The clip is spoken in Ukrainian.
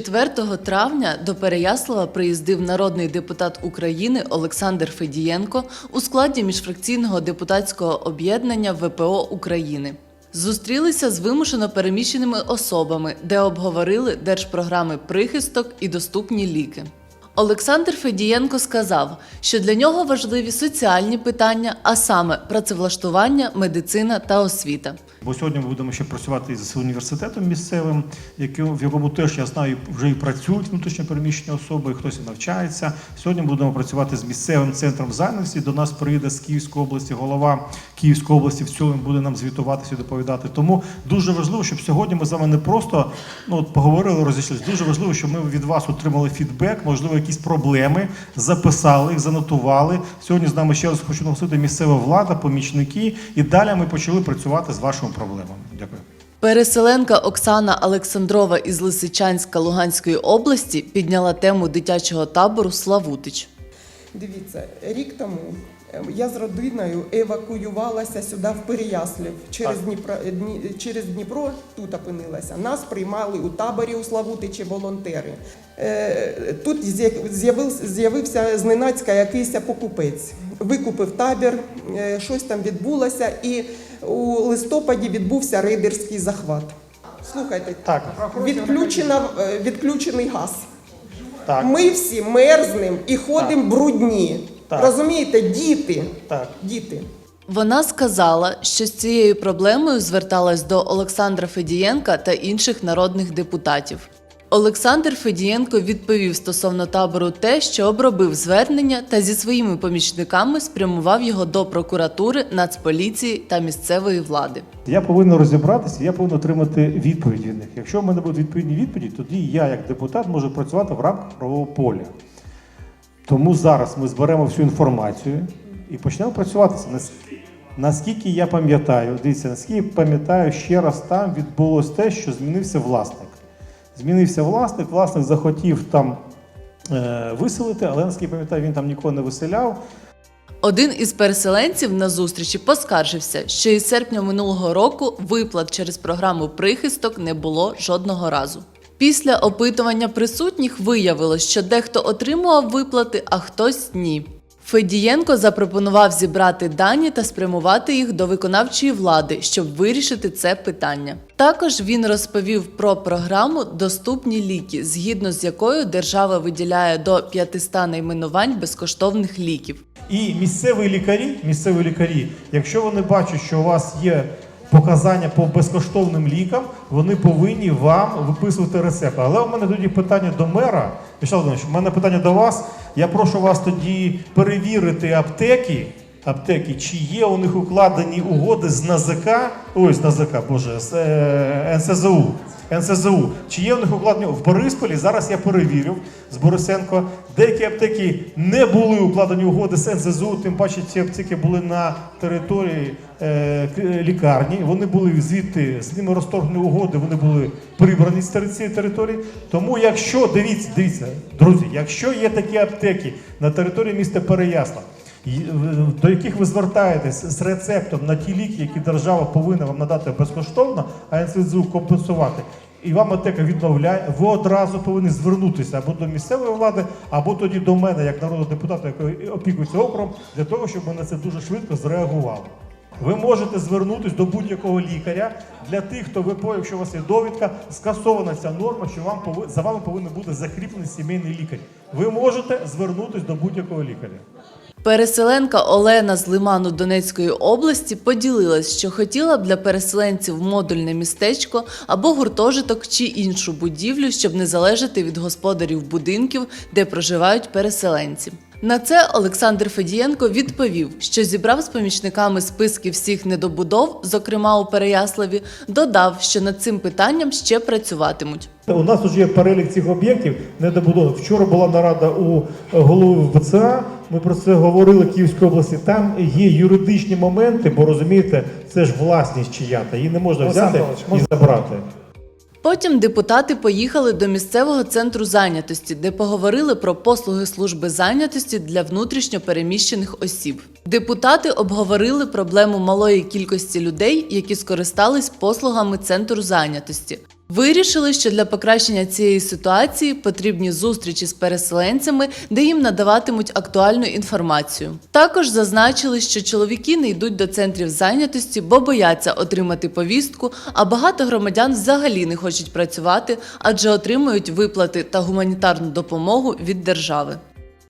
4 травня до Переяслава приїздив народний депутат України Олександр Федієнко у складі міжфракційного депутатського об'єднання ВПО України. Зустрілися з вимушено переміщеними особами, де обговорили держпрограми прихисток і доступні ліки. Олександр Федієнко сказав, що для нього важливі соціальні питання, а саме працевлаштування, медицина та освіта. Бо сьогодні ми будемо ще працювати з університетом місцевим, в якому теж я знаю, вже і працюють внутрішньо переміщені особи, хтось і навчається. Сьогодні будемо працювати з місцевим центром зайнятості. До нас приїде з Київської області голова Київської області в цілому буде нам звітуватися і доповідати. Тому дуже важливо, щоб сьогодні ми з вами не просто ну, от поговорили, розійшлися. Дуже важливо, щоб ми від вас отримали фідбек, можливо, якісь проблеми, записали їх, занотували. Сьогодні з нами ще раз хочу наголосити місцева влада, помічники, і далі ми почали працювати з вашими проблемами. Дякую. Переселенка Оксана Олександрова із Лисичанська Луганської області підняла тему дитячого табору Славутич. Дивіться, рік тому я з родиною евакуювалася сюди в Переяслів через. Дніпро, е, Дні- через Дніпро тут опинилася. Нас приймали у таборі у Славутичі волонтери. Е, Тут з'я- з'явився, зненацька якийсь покупець. Викупив табір, е, щось там відбулося, і у листопаді відбувся рейдерський захват. Слухайте, Так. відключена, е, відключений газ. Так. Ми всі мерзнемо і ходимо брудні. Так. Розумієте, діти. Так. Діти. Вона сказала, що з цією проблемою зверталась до Олександра Федієнка та інших народних депутатів. Олександр Федієнко відповів стосовно табору те, що обробив звернення та зі своїми помічниками спрямував його до прокуратури, нацполіції та місцевої влади. Я повинен розібратися, я повинен отримати відповідь від них. Якщо в мене будуть відповідні відповіді, тоді я, як депутат, можу працювати в рамках правового поля. Тому зараз ми зберемо всю інформацію і почнемо працювати. Нас- Наскільки я пам'ятаю, дивіться, наскільки пам'ятаю, ще раз там відбулося те, що змінився власник. Змінився власник, власник захотів там е, виселити, але наскільки пам'ятаю, він там нікого не виселяв. Один із переселенців на зустрічі поскаржився, що із серпня минулого року виплат через програму прихисток не було жодного разу. Після опитування присутніх виявилось, що дехто отримував виплати, а хтось ні. Федієнко запропонував зібрати дані та спрямувати їх до виконавчої влади, щоб вирішити це питання. Також він розповів про програму Доступні ліки, згідно з якою держава виділяє до 500 найменувань безкоштовних ліків. І місцеві лікарі, місцеві лікарі, якщо вони бачать, що у вас є показання по безкоштовним лікам, вони повинні вам виписувати рецепт. Але у мене тоді питання до мера. Вячеслав Володимирович, у мене питання до вас. Я прошу вас тоді перевірити аптеки. Аптеки, чи є у них укладені угоди з НАЗК, ой, з НАЗК, боже, з е, НСЗУ. НСЗУ. Чи є у них укладені в Борисполі? Зараз я перевірив з Борисенко. Деякі аптеки не були укладені угоди з НСЗУ, тим паче ці аптеки були на території е, лікарні. Вони були звідти, з ними розторгнені угоди, вони були прибрані з цієї території. Тому, якщо дивіться, дивіться, друзі, якщо є такі аптеки на території міста Переяслав, до яких ви звертаєтесь з рецептом на ті ліки, які держава повинна вам надати безкоштовно, а НСЗУ компенсувати. І вам аптека відмовляє, ви одразу повинні звернутися або до місцевої влади, або тоді до мене, як народного депутата, який опікується окром, для того, щоб ми на це дуже швидко зреагували. Ви можете звернутися до будь-якого лікаря для тих, хто ВПО, якщо у вас є довідка, скасована ця норма, що вам пови- за вами повинен бути закріплений сімейний лікар. Ви можете звернутися до будь-якого лікаря. Переселенка Олена з Лиману Донецької області поділилась, що хотіла б для переселенців модульне містечко або гуртожиток чи іншу будівлю, щоб не залежати від господарів будинків, де проживають переселенці. На це Олександр Федієнко відповів, що зібрав з помічниками списки всіх недобудов, зокрема у Переяславі, додав, що над цим питанням ще працюватимуть. У нас вже є перелік цих об'єктів недобудованих. Вчора була нарада у голови ВЦА. Ми про це говорили Київської області. Там є юридичні моменти, бо розумієте, це ж власність чия-то, її не можна взяти і забрати. Потім депутати поїхали до місцевого центру зайнятості, де поговорили про послуги служби зайнятості для внутрішньо переміщених осіб. Депутати обговорили проблему малої кількості людей, які скористались послугами центру зайнятості. Вирішили, що для покращення цієї ситуації потрібні зустрічі з переселенцями, де їм надаватимуть актуальну інформацію. Також зазначили, що чоловіки не йдуть до центрів зайнятості, бо бояться отримати повістку, а багато громадян взагалі не хочуть працювати, адже отримують виплати та гуманітарну допомогу від держави.